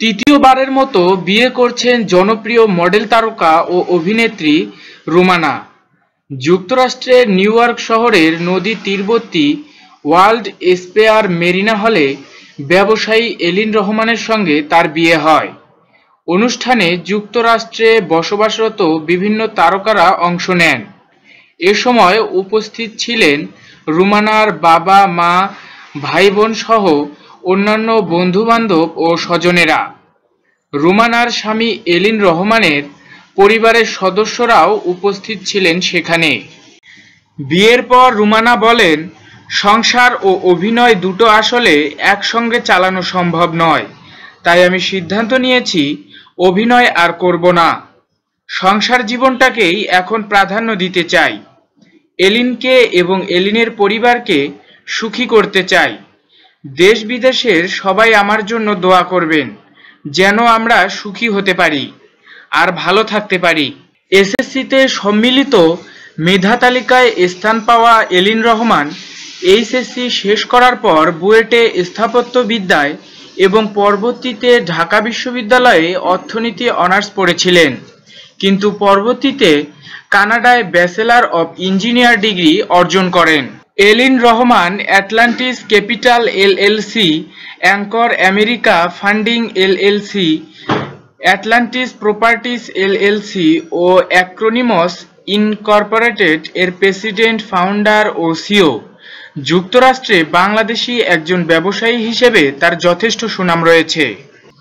তৃতীয়বারের মতো বিয়ে করছেন জনপ্রিয় মডেল তারকা ও অভিনেত্রী রোমানা। যুক্তরাষ্ট্রের নিউ ইয়র্ক শহরের নদী তীরবর্তী ওয়ার্ল্ড স্পেয়ার মেরিনা হলে ব্যবসায়ী এলিন রহমানের সঙ্গে তার বিয়ে হয়। অনুষ্ঠানে যুক্তরাষ্ট্রে বসবাসরত বিভিন্ন তারকারা অংশ নেন। এ সময় উপস্থিত ছিলেন রুমানার বাবা, মা ভাই বোন সহ অন্যান্য বন্ধুবান্ধব ও স্বজনেরা। রুমানার স্বামী এলিন রহমানের পরিবারের সদস্যরাও উপস্থিত ছিলেন সেখানে। বিয়ের পর রুমানা বলেন, সংসার ও অভিনয় দুটো আসলে একসঙ্গে চালানো সম্ভব নয়। তাই আমি সিদ্ধান্ত নিয়েছি, অভিনয় আর করব না। সংসার জীবনটাকেই এখন প্রাধান্য দিতে চাই। এলিনকে এবং এলিনের পরিবারকে সুখী করতে চাই। দেশ বিদেশের সবাই আমার জন্য দোয়া করবেন, যেন আমরা সুখী হতে পারি আর ভালো থাকতে পারি। এসএসসিতে সম্মিলিত মেধা তালিকায় স্থান পাওয়া এলিন রহমান এইচএসসি শেষ করার পর বুয়েটে স্থাপত্যবিদ্যায় এবং পরবর্তীতে ঢাকা বিশ্ববিদ্যালয়ে অর্থনীতি অনার্স পড়েছিলেন। কিন্তু পরবর্তীতে কানাডায় ব্যাচেলর অব ইঞ্জিনিয়ার ডিগ্রি অর্জন করেন। Elin Rahman Atlantis Capital LLC Anchor America Funding LLC Atlantis Properties LLC ও অ্যাক্রোনিমস ইনকর্পোরেটেড এর প্রেসিডেন্ট ফাউন্ডার ও সিও যুক্তরাষ্ট্রে বাংলাদেশি একজন ব্যবসায়ী হিসেবে তার যথেষ্ট সুনাম রয়েছে।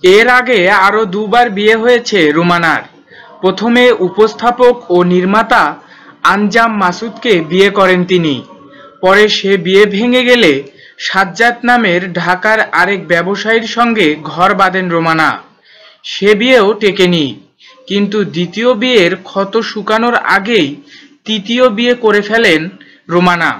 এর আগে আরও দুবার বিয়ে হয়েছে রুমানার। প্রথমে উপস্থাপক ও নির্মাতা আনজাম মাসুদকে বিয়ে করেন তিনি। পরে সে বিয়ে ভেঙে গেলে সাজ্জাদ নামের ঢাকার আরেক ব্যবসায়ীর সঙ্গে ঘর বাঁধেন রোমানা। সে বিয়েও টেকেনি, কিন্তু দ্বিতীয় বিয়ের ক্ষত শুকানোর আগেই তৃতীয় বিয়ে করে ফেলেন রোমানা।